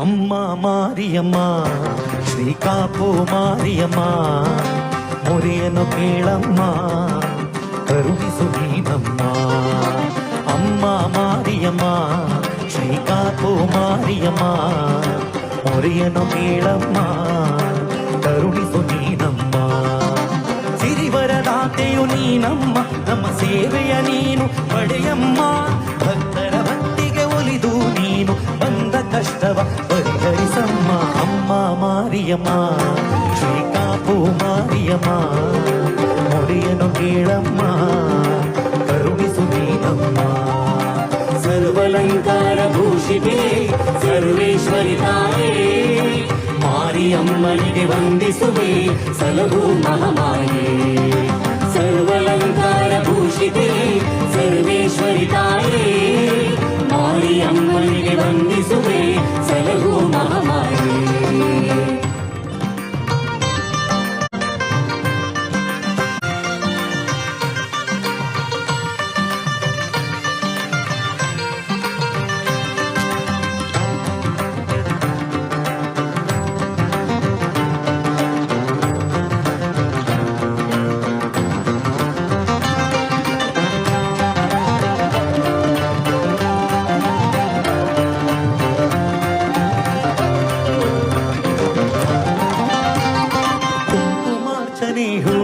அம்மா மாரியம்மா శ్రీ కాపు మారియమ్మా మురియను కీళమ్మా కరుణిసు నీనమ్మా అమ్మ మారియమ్మా శ్రీ కాపు మారియమ్మా మురియను కీళమ్మా కరుణిసు నీనమ్మా సిరివరదాతయు నీనమ్మ నమ్మ సేవయ నీను పడయమ్మా భక్తర భక్త ಕಷ್ಟವ ಪರಿಹರಿಸಮ್ಮ ಅಮ್ಮ ಮಾರಿಯಮ್ಮ ಶ್ರೀಕಾಪು ಮಾರಿಯಮ್ಮ ಮೊರೆಯನು ಕೇಳಮ್ಮ, ಕರುಣಿಸು ನೀನಮ್ಮ. ಸರ್ವಲಂಕಾರ ಭೂಷಿತೆ ಸರ್ವೇಶ್ವರಿ ತಾಯೇ, ಮಾರಿಯಮ್ಮನಿಗೆ ವಂದಿಸುವೆ, ಸಲಹು ಮಹಾಮಾಯೇ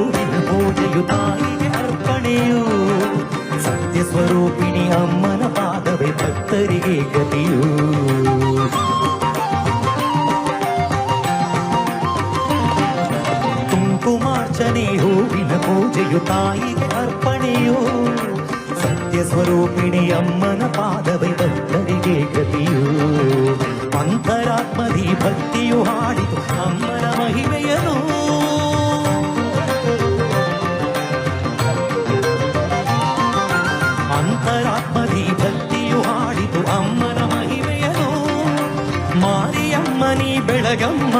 ಪೂಜೆಯು ತಾಯಿಗೆ ಅರ್ಪಣೆಯು. ಸತ್ಯ ಸ್ವರೂಪಿಣಿ ಅಮ್ಮನ ಪಾದವೇ ಭಕ್ತರಿಗೆ ಗತಿಯು. ಕುಂಕುಮಾರ್ಚನೆ ಹೂವಿನ ಪೂಜೆಯು ತಾಯಿಗೆ ಅರ್ಪಣೆಯು. ಸತ್ಯ ಸ್ವರೂಪಿಣಿ ಅಮ್ಮನ ಪಾದವೇ ಭಕ್ತರಿಗೆ ಗತಿಯು. ಅಂತರಾತ್ಮದಿ ಭಕ್ತಿಯು ಹಾಡಿತು ಅಮ್ಮನ ಮಹಿಮೆಯನು ಅಂತರಾತ್ಮದಿ ಭಕ್ತಿಯು ಹಾಡಿತು ಅಮ್ಮನ ಮಹಿಮೆಯನು ಮಾರಿಯಮ್ಮನಿ ಬೆಳಗಮ್ಮ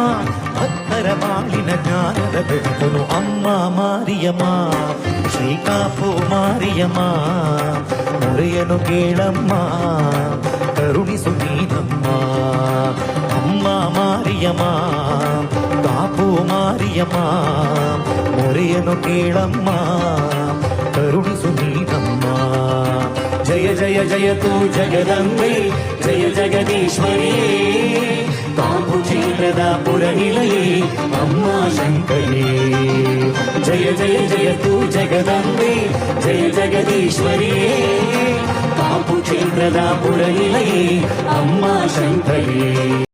ಭಕ್ತರ ಬಾಳಿನ ಜ್ಞಾನದ ಬೆಳಕನು ಅಮ್ಮ ಮಾರಿಯಮ್ಮ ಶ್ರೀಕಾಪು ಮಾರಿಯಮ್ಮ ಮೊರೆಯನು ಕೇಳಮ್ಮ ಕರುಣಿಸು ನೀನಮ್ಮ ಅಮ್ಮ ಮಾರಿಯಮ್ಮ ಕಾಪು ಮಾರಿಯಮ್ಮ ಮೊರೆಯನು ಕೇಳಮ್ಮ జయతు జగదంబై జగదంబే జయ జగదీశ్వరి కాపుచేతదాపుర నిలయే అమ్మా శంకరే జయ జయ జయతు జగదంబై జయ జగదీశ్వరి కాపుచేతదాపుర నిలయే అమ్మా శంకరే